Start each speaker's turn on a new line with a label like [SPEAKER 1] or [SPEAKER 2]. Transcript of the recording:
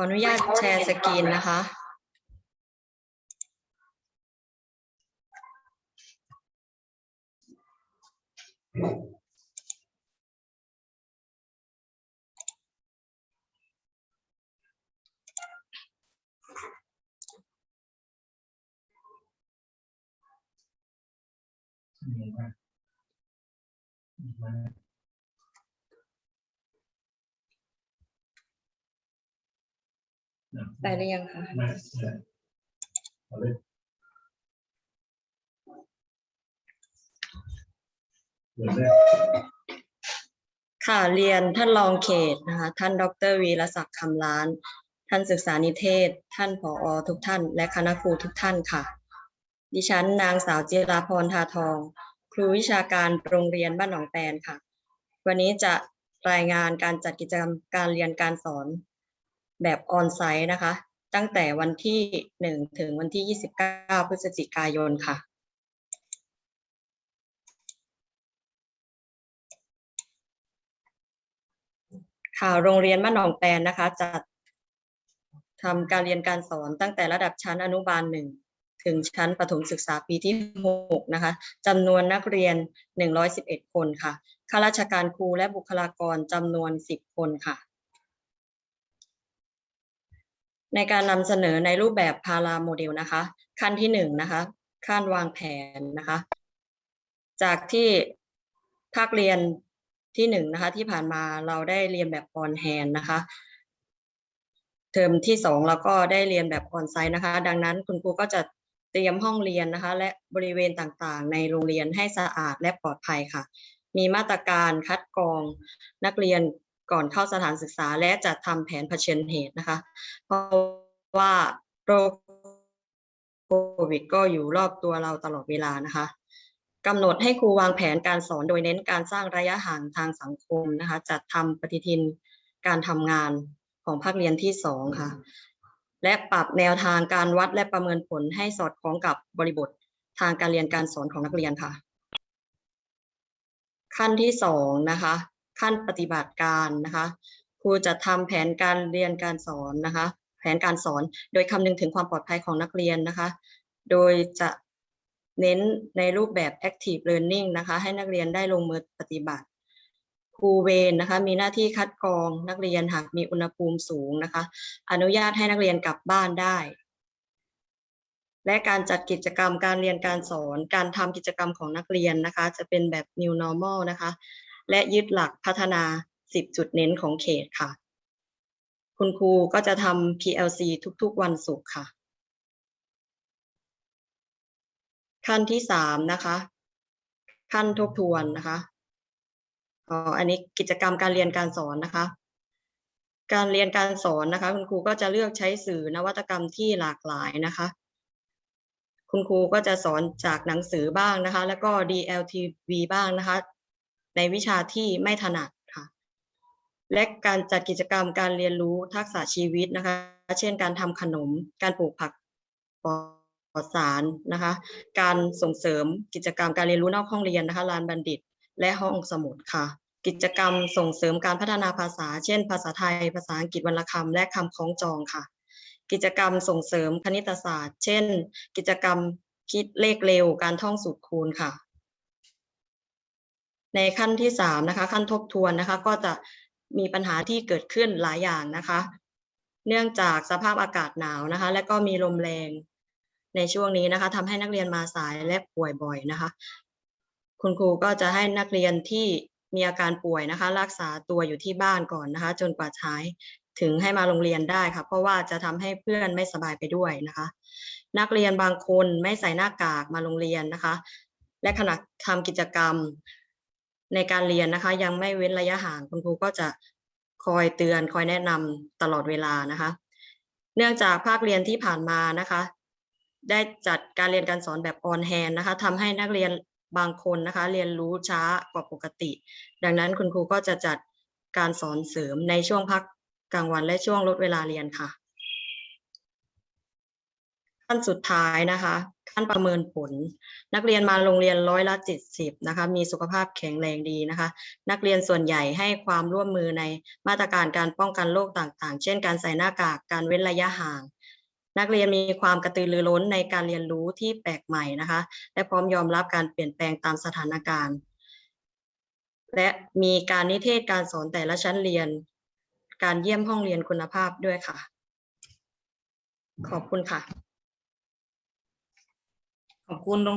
[SPEAKER 1] ออนุญาตแชร์สกรีนนะคะ
[SPEAKER 2] นี่มามา
[SPEAKER 1] ได้หรือยังคะ
[SPEAKER 2] มาเอาเลยเดี๋ยวแรก
[SPEAKER 1] ค่ะเรียนท่านรองเขตนะคะท่านดรวีรศักดิ์คำล้าน ท่านศึกษานิเทศ ท่านผอทุกท่าน และคณะครูทุกท่านค่ะ ดิฉันนางสาวจิราพรทาทอง ครูวิชาการโรงเรียนบ้านหนองแตนค่ะ วันนี้จะรายงานการจัดกิจกรรมการเรียนการสอน แบบออนไซต์นะคะ ตั้งแต่วันที่ 1 ถึงวันที่ 29 พฤศจิกายนค่ะค่ะโรงเรียนบ้านหนองแตนนะคะ จัดทำการเรียนการสอนตั้งแต่ระดับชั้นอนุบาลหนึ่งถึงชั้นประถมศึกษาปีที่หกนะคะจำนวนนักเรียน 111 คนค่ะ ข้าราชการครูและบุคลากรจำนวน 10 คนค่ะ ในการนำเสนอในรูปแบบพาราโมเดลนะคะ ขั้นที่หนึ่งนะคะขั้นวางแผนนะคะ จากที่ภาคเรียนที่หนึ่งนะคะ ที่ผ่านมาเราได้เรียนแบบออนแฮนนะคะ เทอมที่สองเราก็ได้เรียนแบบออนไซต์นะคะ ดังนั้นคุณครูก็จะเตรียมห้องเรียนนะคะ และบริเวณต่างๆ ในโรงเรียนให้สะอาดและปลอดภัยค่ะ มีมาตรการคัดกรองนักเรียน ก่อนเข้าสถานศึกษา และจัดทำแผนเผชิญเหตุนะคะ เพราะว่าโรคโควิดก็อยู่รอบตัวเราตลอดเวลานะคะกำหนดให้ครูวางแผนการสอนโดยเน้นการสร้างระยะห่างทางสังคมนะคะ จัดทำปฏิทินการทำงานของภาคเรียนที่สองค่ะ และปรับแนวทางการวัดและประเมินผลให้สอดคล้องกับบริบททางการเรียนการสอนของนักเรียนค่ะ ขั้นที่สองนะคะ ขั้นปฏิบัติการนะคะครูจะทำแผนการเรียนการสอนนะคะ แผนการสอนโดยคำนึงถึงความปลอดภัยของนักเรียนนะคะ โดยจะเน้นในรูปแบบ active learning นะคะ ให้นักเรียนได้ลงมือปฏิบัติครูเวรนะคะมีหน้าที่คัดกรองนักเรียนหากมีอุณหภูมิสูงนะคะ อนุญาตให้นักเรียนกลับบ้านได้ และการจัดกิจกรรมการเรียนการสอน การทำกิจกรรมของนักเรียนนะคะ จะเป็นแบบ new normal นะคะ และยึดหลักพัฒนา 10 จุดเน้นของเขตค่ะ คุณครูก็จะทำ PLC ทุกๆวันศุกร์ค่ะ ขั้นที่สามนะคะ ขั้นทบทวนนะคะอ๋ออันนี้กิจกรรมการเรียนการสอนนะคะ การเรียนการสอนนะคะ คุณครูก็จะเลือกใช้สื่อนวัตกรรมที่หลากหลายนะคะ คุณครูก็จะสอนจากหนังสือบ้างนะคะ แล้วก็ DLTV บ้างนะคะ ในวิชาที่ไม่ถนัดค่ะ และการจัดกิจกรรมการเรียนรู้ทักษะชีวิตนะคะ เช่น การทำขนม การปลูกผักปลอดสารนะคะ การส่งเสริมกิจกรรมการเรียนรู้นอกห้องเรียนนะคะลานบัณฑิต และห้องสมุดค่ะ กิจกรรมส่งเสริมการพัฒนาภาษา เช่น ภาษาไทย ภาษาอังกฤษวรรณคำและคำคล้องจองค่ะ กิจกรรมส่งเสริมคณิตศาสตร์ เช่น กิจกรรมคิดเลขเร็ว การท่องสูตรคูณค่ะ ในขั้นที่สามนะคะขั้นทบทวนนะคะก็จะมีปัญหาที่เกิดขึ้นหลายอย่างนะคะ เนื่องจากสภาพอากาศหนาวนะคะ และก็มีลมแรงในช่วงนี้นะคะทำให้นักเรียนมาสายและป่วยบ่อยนะคะ คุณครูก็จะให้นักเรียนที่มีอาการป่วยนะคะ รักษาตัวอยู่ที่บ้านก่อนนะคะ จนกว่าใช้ถึงให้มาโรงเรียนได้ค่ะ เพราะว่าจะทำให้เพื่อนไม่สบายไปด้วยนะคะ นักเรียนบางคนไม่ใส่หน้ากากมาโรงเรียนนะคะ และขณะทำกิจกรรม ในการเรียนนะคะ ยังไม่เว้นระยะห่างคุณครูก็จะคอยเตือนคอยแนะนำตลอดเวลานะคะ เนื่องจากภาคเรียนที่ผ่านมานะคะ ได้จัดการเรียนการสอนแบบออนแฮนนะคะทำให้นักเรียนบางคนนะคะ เรียนรู้ช้ากว่าปกติ ดังนั้นคุณครูก็จะจัดการสอนเสริมในช่วงพักกลางวันและช่วงลดเวลาเรียนค่ะ ขั้นสุดท้ายนะคะขั้นประเมินผล นักเรียนมาโรงเรียนร้อยละเจ็ดสิบนะคะมีสุขภาพแข็งแรงดีนะคะ นักเรียนส่วนใหญ่ให้ความร่วมมือในมาตรการการป้องกันโรคต่างๆ เช่น การใส่หน้ากากการเว้นระยะห่าง นักเรียนมีความกระตือรือร้นในการเรียนรู้ที่แปลกใหม่นะคะและพร้อมยอมรับการเปลี่ยนแปลงตามสถานการณ์ และมีการนิเทศการสอนแต่ละชั้นเรียน การเยี่ยมห้องเรียนคุณภาพด้วยค่ะ ขอบคุณค่ะ
[SPEAKER 3] ขอบคุณโรง